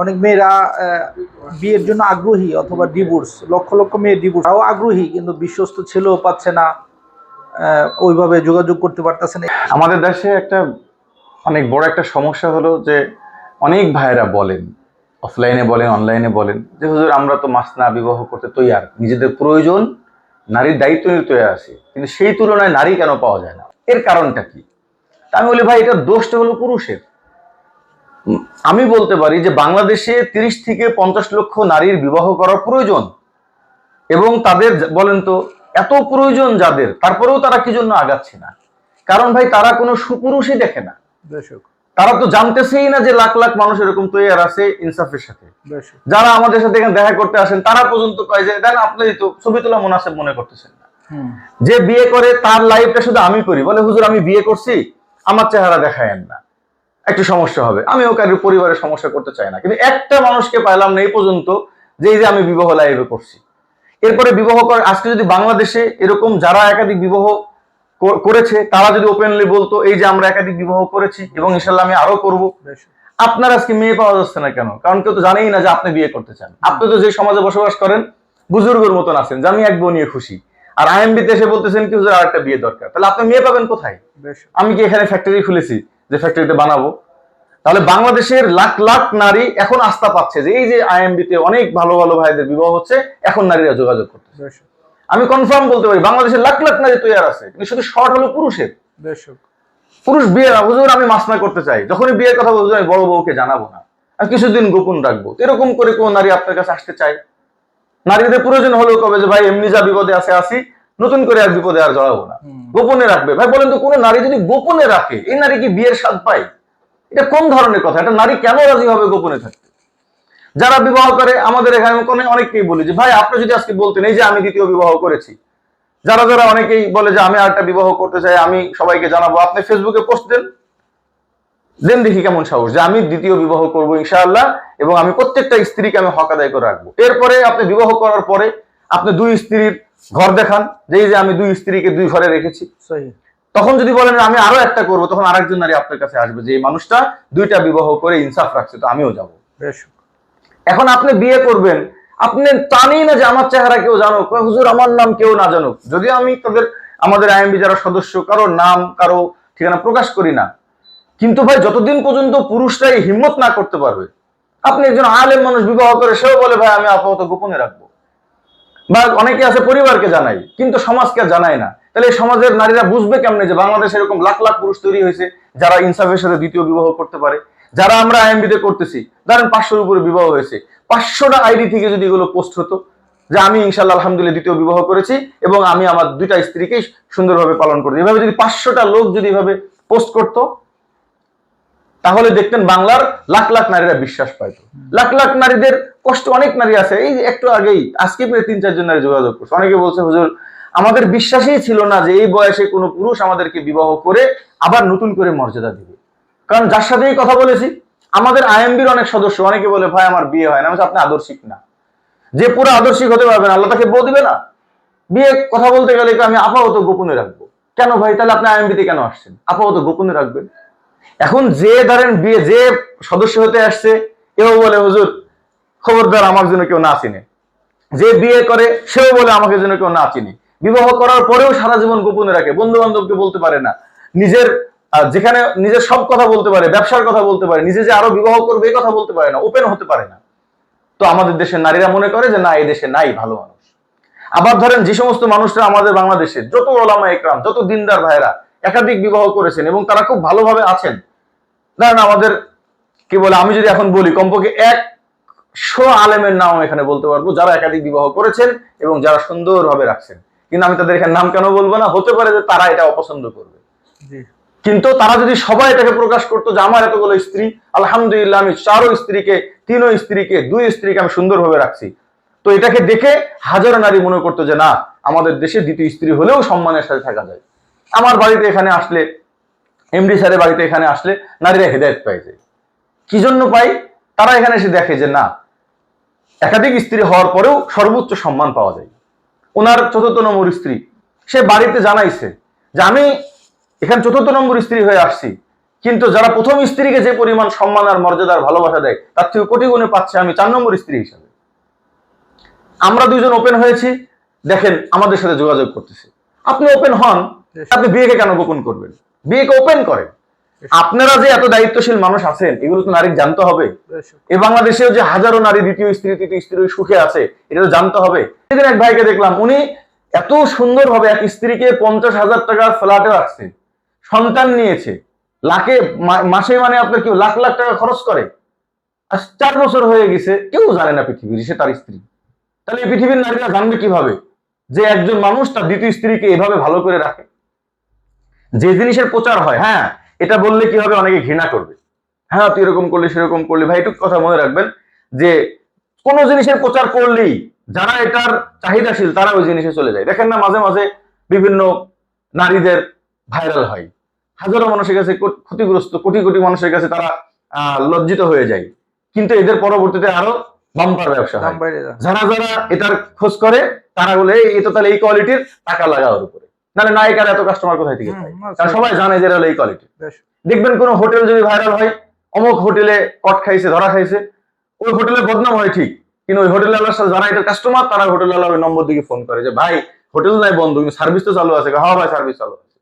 অনেক মেয়েরা বিয়ের জন্য আগ্রহী অথবা ডিভোর্স লক্ষ লক্ষ মেয়ে ডিভোর্স তাও আগ্রহী কিন্তু বিশ্বস্ত ছেলেও পাচ্ছে না ওইভাবে যোগাযোগ করতে পারতেছে না। আমাদের দেশে একটা অনেক বড় একটা সমস্যা হলো যে অনেক ভাইয়েরা বলেন অফলাইনে বলেন অনলাইনে বলেন যে, হুজুর, আমরা তো মাসনা বিবাহ করতে তৈয়ার, নিজেদের প্রয়োজন, নারীর দায়িত্ব নিয়ে তৈরি আছে। কিন্তু সেই তুলনায় নারী কেন পাওয়া যায় না? এর কারণটা কি? আমি বলি, ভাই, এটা দোষটা হলো পুরুষের। আমি বলতে পারি যে বাংলাদেশে তিরিশ থেকে পঞ্চাশ লক্ষ নারীর বিবাহ করার প্রয়োজন। এবং তাদের বলেন তো এত প্রয়োজন যাদের তারপরেও তারা কি জন্য আগাচ্ছে না? কারণ ভাই তারা কোনো সুপুরুষই দেখে না। তারা তো জানতেছেই না যে লাখ লাখ মানুষ এরকম তৈয়ার আছে ইনসাফের সাথে। যারা আমাদের সাথে এখানে দেখা করতে আসেন তারা পর্যন্ত কয় যে দেন আপনি তো ছবি তোলা মুনাসেব মনে করতেছেন না। যে বিয়ে করে তার লাইফটা শুধু আমি করি। বলে হুজুর আমি বিয়ে করছি আমার চেহারা দেখায়েন না। একটু সমস্যা হবে। আমিও কারোর পরিবারের সমস্যা করতে চাই না। কিন্তু একটা মানুষকে পাইলাম না এই পর্যন্ত যে এই যে আমি বিবাহ লাইভে করছি। এরপরে বিবাহ করে আজকে যদি বাংলাদেশে এরকম যারা একাধিক বিবাহ করেছে তারা যদি ওপেনলি বলতো এই যে আমরা একাধিক বিবাহ করেছি এবং ইনশাল্লাহ আমি আরও করব আপনার আজকে মেয়ে পাওয়া যাচ্ছে না কেন? কারণ কেউ তো জানেই না যে আপনি বিয়ে করতে চান। আপনি তো যে সমাজে বসবাস করেন বুজুর্গের মতন আছেন যে আমি এক বউ নিয়ে খুশি। আর আইএমবিতে এসে বলতেছেন কি হুজুর আরেকটা বিয়ে দরকার। তাহলে আপনি মেয়ে পাবেন কোথায়? আমি কি এখানে ফ্যাক্টরি খুলেছি? যে ফ্যাক্টরিতে বানাবো। তাহলে বাংলাদেশের লাখ লাখ নারী এখন আস্থা পাচ্ছে যে এই যে আইএমবিতে অনেক ভালো ভালো ভাইদের বিবাহ হচ্ছে এখন নারীরা যোগাযোগ করতেছে। আমি কনফার্ম বলতে পারি বাংলাদেশের লাখ লাখ নারী তৈরি আছে কিন্তু শুধু শর্ট হলো পুরুষের। পুরুষ বিয়ে না হুজুর আমি মাসনা করতে চাই। যখনই বিয়ের কথা বলব আমি বড় বউকে জানাব না। আমি কিছুদিন গোপন রাখব। এরকম করে কোন নারী আপনার কাছে আসতে চায়? নারীদের প্রয়োজন হলেও কবে যে ভাই এমনি যা বিপদে আছে আসি। নতুন করে আর বিপদে আর জড়াবো না। গোপনে রাখবে। ভাই বলেন তো কোনো নারী যদি গোপনে রাখে এই নারী কি বিয়ের স্বাদ পায়? এটা কোন ধরনের কথা? এটা নারী কেন রাজি হবে গোপনে থাকতে? যারা বিবাহ করে আমাদের এখানে অনেক অনেককেই বলি যে ভাই আপনি যদি আজকে বলতেন এই যে আমি দ্বিতীয় বিবাহ করেছি। যারা যারা অনেকেই বলে যে আমি আরেকটা বিবাহ করতে চাই আমি সবাইকে জানাব। আপনি ফেসবুকে পোস্ট দেন। দেন দেখি কেমন সাহস যে আমি দ্বিতীয় বিবাহ করব ইনশাআল্লাহ এবং আমি প্রত্যেকটা স্ত্রীকে আমি হক আদায় করে রাখব। এরপরে আপনি বিবাহ করার পরে আপনি দুই স্ত্রীর ঘর দেখান যে এই যে আমি দুই স্ত্রীকে দুই ঘরে রেখেছি। তখন যদি বলেন আমি আরও একটা করব তখন আরেকজন নারী আপনার কাছে আসবে যে এই মানুষটা দুইটা বিবাহ করে ইনসাফ রাখছে তো আমিও যাব। এখন আপনি বিয়ে করবেন আপনি টানেই না যে আমার চেহারা কেউ জানুক হুজুর আমার নাম কেউ না জানুক। যদি আমি তাদের আমাদের আইএমবি যারা সদস্য কারও নাম কারও ঠিকানা প্রকাশ করি না কিন্তু ভাই যতদিন পর্যন্ত পুরুষরাই হিম্মত না করতে পারবে আপনি একজন আলেম মানুষ বিবাহ করে সেও বলে ভাই আমি আপাতত গোপনে রাখব। বা অনেকে আছে পরিবারকে জানাই, কিন্তু সমাজকে জানায় না। তাহলে এই সমাজের নারীরা বুঝবে কেমনে যে বাংলাদেশে এরকম লাখ লাখ পুরুষ তৈরি হয়েছে, যারা ইনসাফের সাথে দ্বিতীয় বিবাহ করতে পারে, যারা আমরা আইএমবিতে করতেছি, ধরেন পাঁচশোর উপরে বিবাহ হয়েছে। পাঁচশোটা আইডি থেকে যদি এগুলো পোস্ট হতো, যে আমি ইনশাল্লাহ আলহামদুলিল্লাহ দ্বিতীয় বিবাহ করেছি এবং আমি আমার দুইটা স্ত্রীকেই সুন্দরভাবে পালন করেছি। এভাবে যদি পাঁচশোটা লোক যদি এভাবে পোস্ট করতো তাহলে দেখতেন বাংলার লাখ লাখ নারীরা বিশ্বাস পাইত। লাখ লাখ নারীদের কষ্ট, অনেক নারী আছে, এই একটু আগেই আজকে প্রায় তিন, চারজন নারী যোগাযোগ করছে। অনেকে বলছে, হুজুর, আমাদের বিশ্বাসই ছিল না যে এই বয়সে কোনো পুরুষ আমাদেরকে বিবাহ করে আবার নতুন করে মর্যাদা দিবে। কারণ যার সাথেই কথা বলেছি, আমাদের আইএমবির অনেক সদস্য, অনেকে বলে, ভাই, আমার বিয়ে হয় না। আপনি আদর্শিক না। যে পুরো আদর্শিক হতে পারবেন আল্লাহ তাকে বউ দিবে না। বিয়ে কথা বলতে গেলে আমি আপাতত গোপনে রাখব? কেন ভাই, তাহলে আপনি আইএমবিতে কেন আসছেন? আপাতত গোপনে রাখবেন। এখন যে ধরেন বিয়ে, যে সদস্য হতে আসছে, এও বলে, হুজুর, খবরদার আমার জন্য কেউ না চিনে। যে বিয়ে করে, সেও বলে, আমাকে জন্য কেউ না চিনি। বিবাহ করার পরেও সারা জীবন গোপনে রাখে। বন্ধু বান্ধবকে বলতে পারে না। নিজের যেখানে নিজের সব কথা বলতে পারে, ব্যবসার কথা বলতে পারে, নিজে যে আরও বিবাহ করবে, এই কথা বলতে পারে না ওপেন হতে পারে না। তো আমাদের দেশের নারীরা মনে করে যে, না, এই দেশে নাই ভালো মানুষ। আবার ধরেন, যে সমস্ত মানুষরা আমাদের বাংলাদেশে, যত ওলামা একরাম যত দিনদার ভাইরা একাধিক বিবাহ করেছেন এবং তারা খুব ভালোভাবে আছেন। ধরেন আমাদের কি বলে আমি যদি এখন বলি কমপক্ষে একশো আলেমের নাম এখানে বলতে পারব যারা একাধিক বিবাহ করেছেন এবং যারা সুন্দরভাবে রাখছেন। কিন্তু আমি তাদের এখানে নাম কেন বলব না? হতে পারে যে তারা এটা অপছন্দ করবে। কিন্তু তারা যদি সবাই এটাকে প্রকাশ করতো যে আমার এতগুলো স্ত্রী আলহামদুলিল্লাহ আমি চারো স্ত্রীকে তিনও স্ত্রীকে দুই স্ত্রীকে আমি সুন্দরভাবে রাখছি। তো এটাকে দেখে হাজারো নারী মনে করতো যে না আমাদের দেশে দ্বিতীয় স্ত্রী হলেও সম্মানের সাথে থাকা যায়। আমার বাড়িতে এখানে আসলে এমডি স্যারের বাড়িতে এখানে আসলে নারীরা হেদায়ত পায় যায় কি জন্য পাই তারা এখানে এসে দেখে যে না, একাধিক স্ত্রী হওয়ার পরেও সর্বোচ্চ সম্মান পাওয়া যায়। ওনার চতুর্থ নম্বর স্ত্রী, সে বাড়িতে জানাইছে যে আমি এখানে চতুর্থ নম্বর স্ত্রী হয়ে আসছি, কিন্তু যারা প্রথম স্ত্রীকে যে পরিমাণ সম্মান আর মর্যাদার ভালোবাসা দেয়, তার থেকে কোটি গুণে পাচ্ছে আমি চার নম্বর স্ত্রী হিসাবে। আমরা দুইজন ওপেন হয়েছি, দেখেন আমাদের সাথে যোগাযোগ করতেছে। আপনি ওপেন হন আপনি বিয়েকে কেন গোপন করবেন? বিয়েকে ওপেন করেন। আপনারা যে এত দায়িত্বশীল মানুষ আছেন এগুলো তো নারী জানতে হবে। এই বাংলাদেশেও যে হাজারো নারী দ্বিতীয় স্ত্রী তৃতীয় স্ত্রী সুখে আছে এটা তো জানতে হবে। সেদিন এক ভাইকে দেখলাম উনি এত সুন্দরভাবে এক স্ত্রীকে পঞ্চাশ হাজার টাকার ফ্ল্যাটে রাখছে। সন্তান নিয়েছে। লাখে মাসে মানে আপনার কি লাখ লাখ টাকা খরচ করে? আর চার বছর হয়ে গেছে কেউ জানে না পৃথিবীর সে তার স্ত্রী। তাহলে এই পৃথিবীর নারীরা জানবে কীভাবে যে একজন মানুষ তার দ্বিতীয় স্ত্রীকে এভাবে ভালো করে রাখে? যে জিনিসের প্রচার হয় হ্যাঁ এটা বললে কি হবে? অনেকে ঘৃণা করবে। হ্যাঁ তুই এরকম করলি সেরকম করলি। ভাই একটু কথা মনে রাখবেন যে কোন জিনিসের প্রচার করলেই যারা এটার চাহিদাশীল তারা ওই জিনিসে চলে যায়। দেখেন না মাঝে মাঝে বিভিন্ন নারীদের ভাইরাল হয়। হাজারো মানুষের কাছে ক্ষতিগ্রস্ত কোটি কোটি মানুষের কাছে তারা আহ, লজ্জিত হয়ে যায়। কিন্তু এদের পরবর্তীতে আরও বাম্পার ব্যবসা। যারা যারা এটার খোঁজ করে তারা বলে এই তো তাহলে এই কোয়ালিটির টাকা লাগা ওর উপরে। নাহলে নায়িকার এত কাস্টমার কোথায় থেকে? কারণ সবাই জানে যে এই কোয়ালিটি দেখবেন কোন হোটেল যদি ভাইরাল হয় অমুক হোটেলে কট খাইছে ধরা খাইছে ওই হোটেলে বদনাম হয় ঠিক কিন্তু ওই হোটেল আলার সাথে যারা এটা কাস্টমার তারা হোটেল আলার ওই নম্বর দিকে ফোন করে যে ভাই হোটেল নাই বন্ধ কিন্তু সার্ভিস তো চালু আছে। হ্যাঁ ভাই সার্ভিস চালু আছে।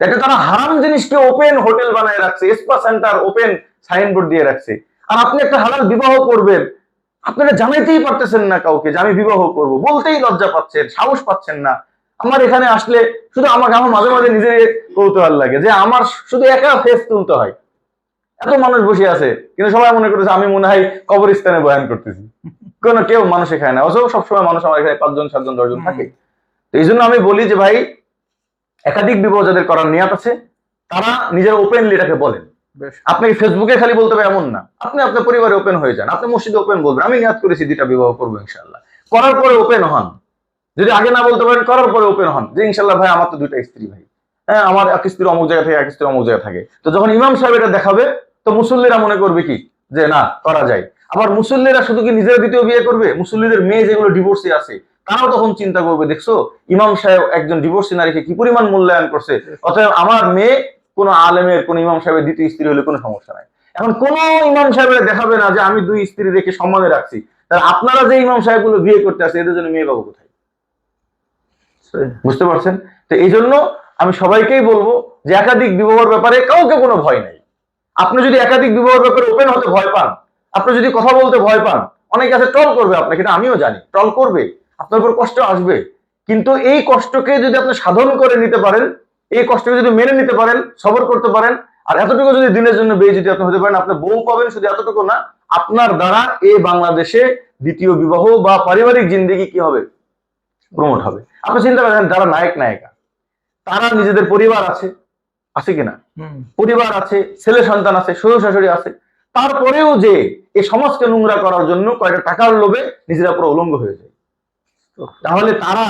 এটা তারা হারাম জিনিসকে ওপেন হোটেল বানায় রাখছে স্পা সেন্টার ওপেন সাইনবোর্ড দিয়ে রাখছে। আর আপনি একটা হালাল বিবাহ করবেন আপনারা জানাইতেই পারতেছেন না কাউকে যে আমি বিবাহ করব। বলতেই লজ্জা পাচ্ছেন সাহস পাচ্ছেন না। আমার এখানে আসলে শুধু আমাকে আমার মাঝে মাঝে নিজের কৌতূহল লাগে যে আমার শুধু একা ফেস তুলতে হয়। এত মানুষ বসে আছে কিন্তু সবাই মনে করতেছে আমি মনে হয় কবরস্থানে বয়ান করতেছি। কোন কেউ মানুষ এখানে না অথবা সবসময় মানুষ আমার এখানে পাঁচজন সাতজন দশজন থাকে। তো এই জন্য আমি বলি যে ভাই একাধিক বিবাহ যাদের করার নিয়াত আছে তারা নিজের ওপেনলি এটাকে বলেন। বেশ। আপনি ফেসবুকে খালি বলতে হবে এমন না। আপনি আপনার পরিবারে ওপেন হয়ে যান আপনি মসজিদে ওপেন বলবেন আমি নিয়াত করেছি দুইটা বিবাহ করব ইনশাল্লাহ করার পরে ওপেন হন। যদি আগে না বলতে পারেন, করার পরে ওপেন হন। যে ইনশাল্লাহ ভাই, আমার তো দুইটা স্ত্রী ভাই। হ্যাঁ আমার এক স্ত্রী অমুক জায়গা থেকে এক স্ত্রী অমুক জায়গা থাকে। তো যখন ইমাম সাহেব এটা দেখাবে, তো মুসল্লিরা মনে করবে কি? যে না, করা যায়। আবার মুসল্লিরা শুধু কি নিজের দ্বিতীয় বিয়ে করবে? মুসল্লিদের মেয়ে যেগুলো ডিভোর্সে আছে, তারাও তখন চিন্তা করবে, দেখছ, ইমাম সাহেব একজন ডিভোর্সি নারীকে কি পরিমাণ মূল্যায়ন করছে? অতএব আমার মেয়ে কোন আলেমের, কোন ইমাম সাহেবের দ্বিতীয় স্ত্রী হলে কোনো সমস্যা নাই। এখন কোন ইমাম সাহেবের দেখাবে না যে, আমি দুই স্ত্রী রেখে সম্মানে রাখছি। তাহলে আপনারা যে ইমাম সাহেবগুলো বিয়ে করতে আসে এদের জন্য মেয়ে বাবু কোথায়? বুঝতে পারছেন? তো এই জন্য আমি সবাইকেই বলব যে একাধিক বিবাহের ব্যাপারে কাউকে কোনো ভয় নাই। আপনি যদি একাধিক বিবাহের ব্যাপারে ওপেন হতে ভয় পান, আপনি যদি কথা বলতে ভয় পান, অনেকে আছে ট্রল করবে আপনাকে আমিও জানি ট্রল করবে, আপনার উপর কষ্ট আসবে। কিন্তু এই কষ্টকে যদি আপনি সাধন করে নিতে পারেন, এই কষ্টকে যদি মেনে নিতে পারেন, সবর করতে পারেন, আর এতটুকু যদি দিনের জন্য বেয়ে যদি আপনি হতে পারেন, আপনি বউ পাবেন শুধু এতটুকু না, আপনার দ্বারা এই বাংলাদেশে দ্বিতীয় বিবাহ বা পারিবারিক জিন্দেগি কি হবে? প্রমোট হবে। আপনি চিন্তা করেন যারা নায়ক নায়িকা তারা নিজেদের পরিবার আছে আছে কিনা? পরিবার আছে ছেলে সন্তান আছে শ্বশুর শাশুড়ি আছে তারপরেও যে এই সমাজকে নোংরা করার জন্য কয়েকটা টাকার লোভে নিজেরা পুরো উলঙ্গ হয়ে যায়। তাহলে তারা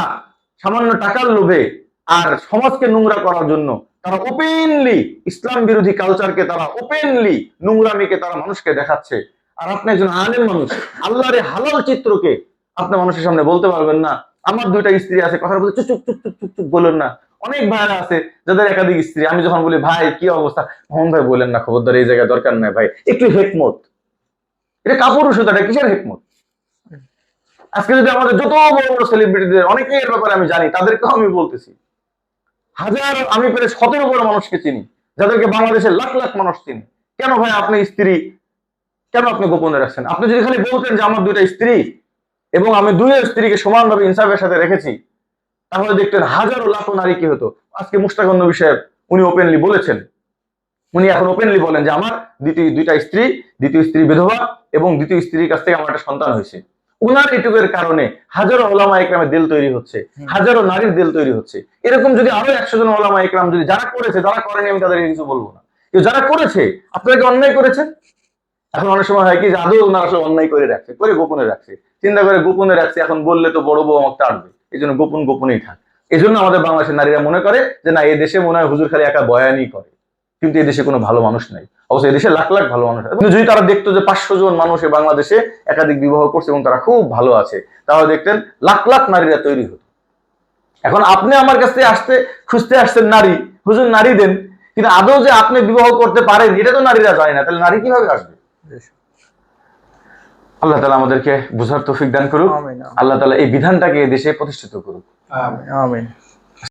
সামান্য টাকার লোভে আর সমাজকে নোংরা করার জন্য তারা ওপেনলি ইসলাম বিরোধী কালচারকে তারা ওপেনলি নোংরামিকে তারা মানুষকে দেখাচ্ছে। আর আপনি একজন আলেম মানুষ আল্লাহর হালাল চিত্রকে আপনি মানুষের সামনে বলতে পারবেন না আমার দুইটা স্ত্রী আছে কথা বলতে চুপ চুপ চুপ চুপ চুপ বলেন না। অনেক ভাইরা আছে, যাদের একাধিক স্ত্রী। আমি যখন বলি, ভাই, কি অবস্থা? মোহন ভাই বলেন না, খবরদার, এই জায়গায় দরকার নাই ভাই। একটু হেকমত। এটা কাপুরুষতা এটা কিসের হেকমত? আজকে যদি আমাদের যত বড় বড় সেলিব্রিটিদের অনেকেই এর ব্যাপারে আমি জানি, তাদেরকেও আমি বলতেছি। হাজার, আমি প্রায় সতেরো বড় মানুষকে চিনি, যাদেরকে বাংলাদেশের লাখ লাখ মানুষ চিনি। কেন ভাই আপনি স্ত্রী, কেন আপনি গোপনে রাখছেন? আপনি যদি খালি বলতেন যে আমার দুইটা স্ত্রী এবং আমি দুই স্ত্রীকে সমানভাবে ইনসাফের সাথে রেখেছি তাহলে দেখতেন হাজারো লাখো নারী কি হতো। আজকে মুস্তাকন্দ বিষয়ে উনি ওপেনলি বলেছেন। উনি এখন ওপেনলি বলেন যে আমার দ্বিতীয় দুইটা স্ত্রী দ্বিতীয় স্ত্রী বিধবা এবং দ্বিতীয় স্ত্রীর কাছ থেকে আমার একটা সন্তান হয়েছে। উনার এটুকের কারণে হাজারো ওলামা একরামের দিল তৈরি হচ্ছে হাজারো নারীর দিল তৈরি হচ্ছে। এরকম যদি আরও একশো জন ওলামা একরাম যদি যারা করেছে যারা করেনি আমি তাদেরকে কিছু বলব না। যারা করেছে আপনারা কি অন্যায় করেছেন? এখন অনেক সময় হয় কি আদৌ ওনারা আসলে অন্যায় করে রাখছে, করে গোপনে রাখছে। চিন্তা করে গোপনে রাখছে, এখন বললে তো বড় বউ আমাকে টানবে। এই জন্য গোপন গোপনেই থাক। এই জন্য আমাদের বাংলাদেশের নারীরা মনে করে যে, না দেশে মনে হয় হুজুর খালি একা বয়ানই করে। কিন্তু এই দেশে কোনো ভালো মানুষ নাই। অবশ্য দেশে লাখ লাখ ভালো মানুষ আছে। যদি তারা দেখতো যে পাঁচশো জন মানুষ বাংলাদেশে একাধিক বিবাহ করছে এবং তারা খুব ভালো আছে, তাহলে দেখতেন লাখ লাখ নারীরা তৈরি হতো। এখন আপনি আমার কাছে আসতে, খুঁজতে আসছেন নারী, হুজুর নারী দেন, কিন্তু আদৌ যে আপনি বিবাহ করতে পারেন, এটা তো নারীরা জানে না। তাহলে নারী কীভাবে আসবে? আল্লাহ তালা আমাদেরকে বুঝার তৌফিক দান করুক। আল্লাহ তালা এই বিধানটাকে দেশে প্রতিষ্ঠিত করুক। আমিন।